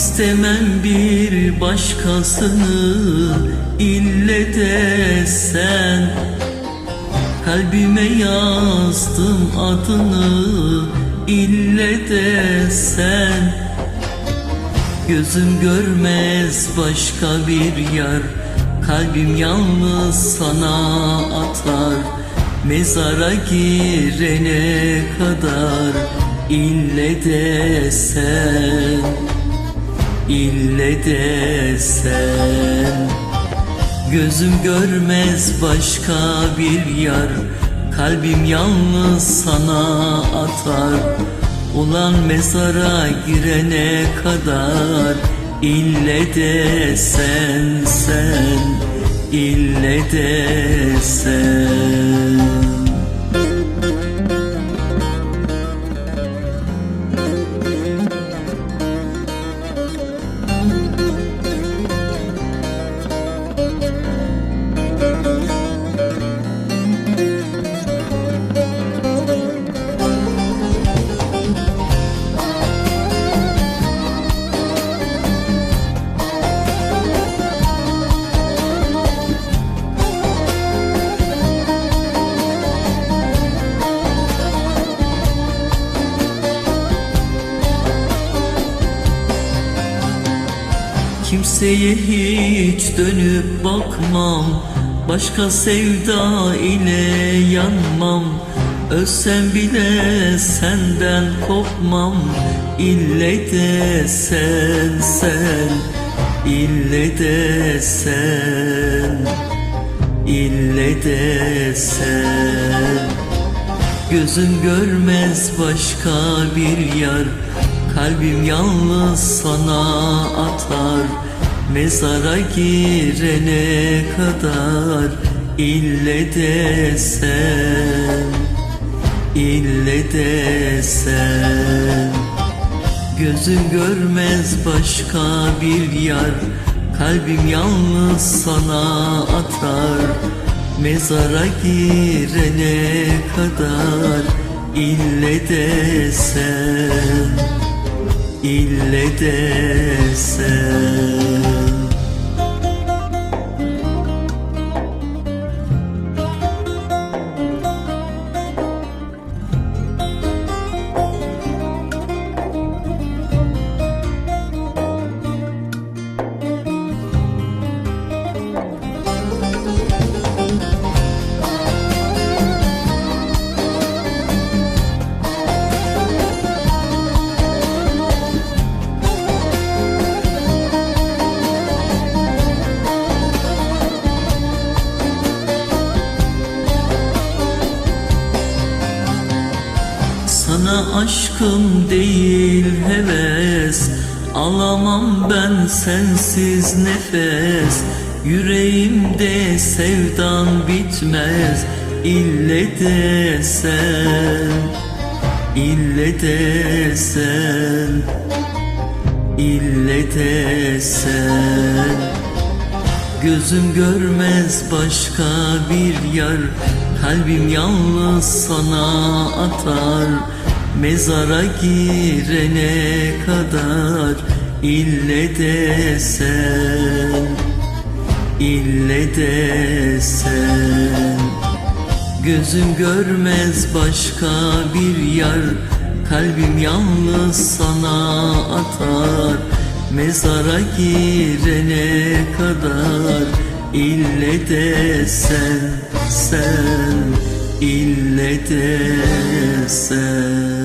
İstemem bir başkasını ille de sen. Kalbime yazdım adını ille de sen. Gözüm görmez başka bir yar Kalbim yalnız sana atar. Mezara girene kadar ille de sen İlle de sen Gözüm görmez başka bir yar. Kalbim yalnız sana atar. Ulan mezara girene kadar İlle de sen sen İlle de sen Kimseye hiç dönüp bakmam. Başka sevda ile yanmam. Ölsem bile senden kopmam İlle de sen sen. İlle de sen. İlle de sen. Gözüm görmez başka bir yar Kalbim yalnız sana atar Mezara girene kadar. İlle de sen İlle de sen Gözüm görmez başka bir yar. Kalbim yalnız sana atar Mezara girene kadar. İlle de sen İlle de sen Sana aşkım değil heves. Alamam ben sensiz nefes. Yüreğimde sevdan bitmez. İlle de sen İlle de sen İlle de sen Gözüm görmez başka bir yar. Kalbim yalnız sana atar Mezara girene kadar İlle de sen İlle de sen. Gözüm görmez başka bir yar Kalbim yalnız sana atar. Mezara girene kadar İlle de sen, sen İlle de sen